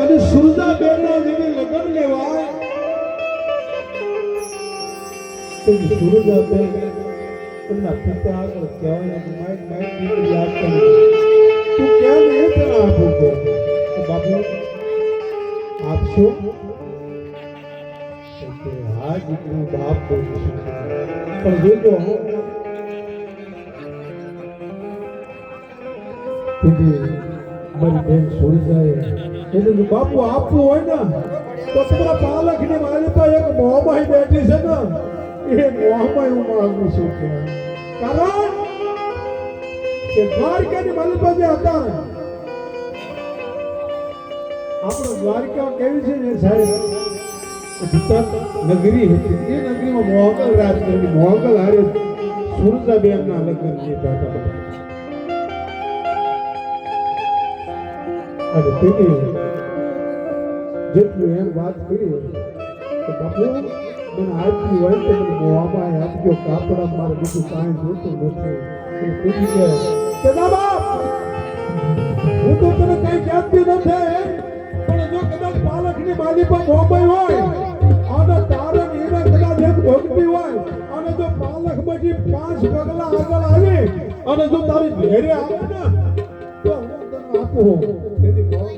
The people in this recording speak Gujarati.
અને સુરજા બેનના જેને લગ્ન લેવા તો સુરજા બેન એમના પિતા આગળ કહેવાય કે મારી મારી દીકરી આપતા. તું કેમ એ તને આપું કે બાપુ આપશો હા, દીકરી, બાપ પણ જોજો બાપુ, આપવું હોય ને, તો તમારા પાલક ને મારી તો એક મોહમાઈ બેઠી છે ને, એ મોહમાં હું માંગુ છું કે. કારણ કે દ્વારકાની મારી પાસે હતા. ને આપણો દ્વારકા કેવી છે ને સાહેબ? નગરી હતી. એ નગરીમાં મોગલ રાજ કરી મોગલ હારે સુરજાબેન ના લગ્ન લીધા હતા. અને તેને જેટલું એમ વાત કરી કે બાપુ, મને આપી હોય તો મને મોવામાં આપજો કાપડા મારે બીજું કાંઈ જોતું નથી. કીધું કે હું તો તને કઈ જાણતી નથી, પણ જો કદાચ પાલકની માલી પર મોબાઈ હોય, અને તારે ને એને કદાચ એક ભોગવી હોય, અને જો પાલક પછી પાંચ પગલા આગળ આવે, અને જો તારી ઘેરે આવે ને તો હું તને આપું. તેથી